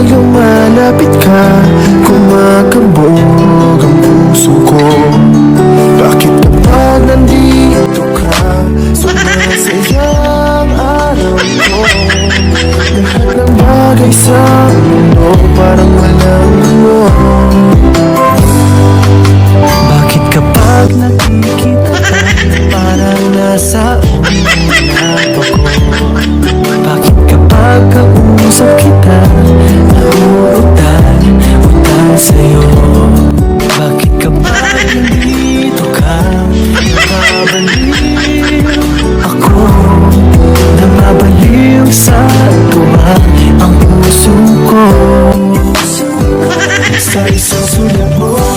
Pag lumalapit ka, kumakabog ang puso ko. Bakit kapag nandito ka, sumasayang araw ko. Lahat ng bagay sa mundo, parang walang mo Bakit kapag nakikita ka, parang nasa umaga cabeças, meu amor.